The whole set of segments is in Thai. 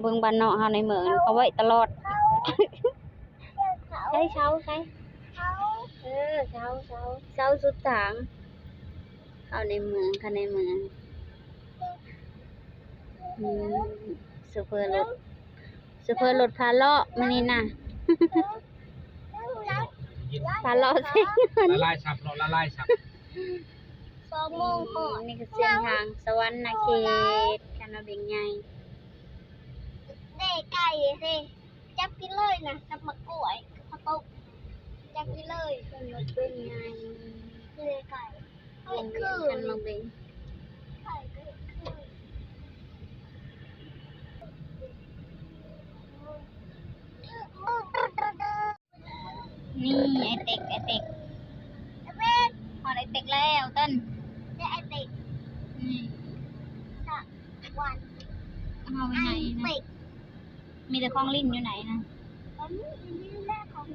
เบิ่งบ้านนอกเฮาในเมืองเขาไว้ตลอดเขาใช้เช้าใช้เขาเออเช้าเช้าเช้าสุดทางเข้าในเมืองเข้าในเมืองอืมซูเปอร์รถซูเปอร์รถพาเลาะมานี่น่ะพาเลาะสิละลายสับเราละลายสับสองโมงก่อนนี่คือเส้นทางสวรรค์นาเขตคณะเบงใหญ่เด็ก ไก่สิจับกินเลยนะจับมะกล้วยข้าวต้มจับกินเลยเป็นรถเป็นใหญ่เด็กไก่โรงเรียนคันมาเบงไก่ก็คือนี่ไอเต็กไอเต็กเด็กพอไอเต็กแล้วต้นเด็กไอเด็กนี่สะวันเอาไปไอไหนนะเด็ก มีแต่ของลิ้นอยู่ไหนนะอันนี้อันนี้แรกของ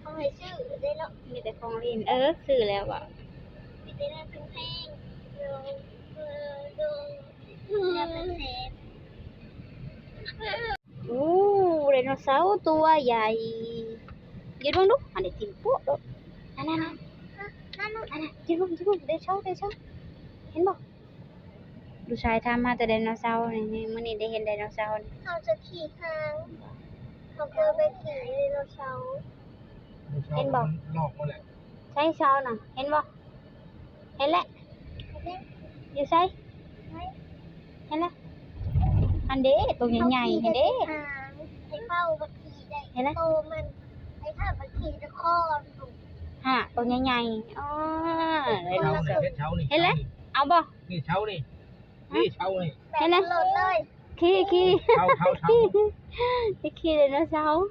เขาให้ชื่อได้แล้วมีแต่ของลิ้นเออซื้อแล้วอะมีแต่เรื่องเพลงๆดูดูดูเรื่องเป็นเซฟอู้ไดโนเสาร์ตัวใหญ่ยืนบ้างดูอันนี้กินปุ๊บดูอันนั้นอันนั่นน่ะนั้นยืนบ้างยืนบ้างเดี๋ยวเช้าเดี๋ยวเช้าเห็นบ่ ดูชายทำมาแต่ไดโนเสาร์นี่นี่มื้อนี้ได้เห็นไดโนเสาร์นี่เขาจะขี่หางเขาเคยไปขี่ไดโนเสาร์หลอกหมดแหละใช่เช้าน่ะ เห็นบ่เห็นแล้วเห็นอยู่ใช่ไหมเห็นแล้วอันเด้ตัวใหญ่ๆเห็นเด้หางให้เข้าบักขี่ได้เห็นไหมโตมันให้ถ้าบักขี่จะคลอดลูกฮะตัวใหญ่ๆอ๋อไดโนเช้าเสาร์เนี่ยเช้านี่เห็นแล้วเอาบ่นี่เช้านี่ นี่เช้านี่แบบเห็นไหมหลดเลยขี้ขี้เช้าเช้าเช้าขี้ขี้ไดโนเสาร์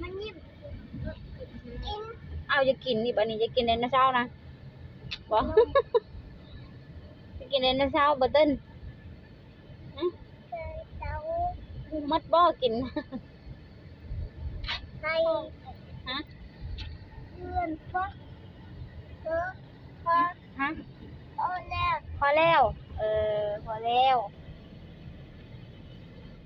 มันยิ้มกินเอาจะกินนี่บัดนี้จะกินไดโนเสาร์นะบ่จะกินไดโนเสาร์บ่เติ้นเจ้ามัดบ่กินให้ฮะเพื่อนฟักเอ อพอแล้ว เออ พอแล้ว